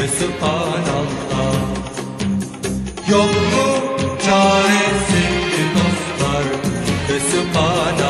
ve subhanallah Yok mu çaresi dostlar? Ve subhanallah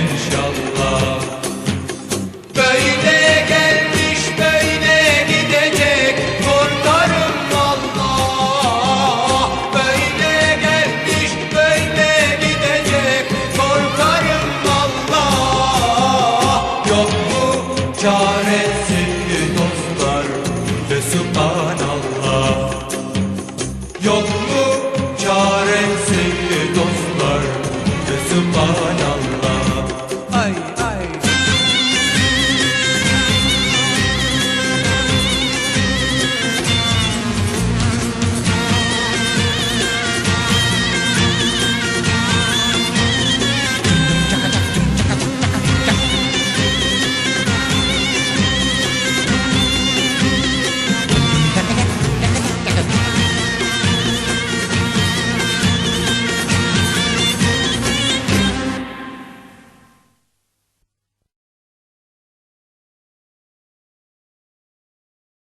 Johnny.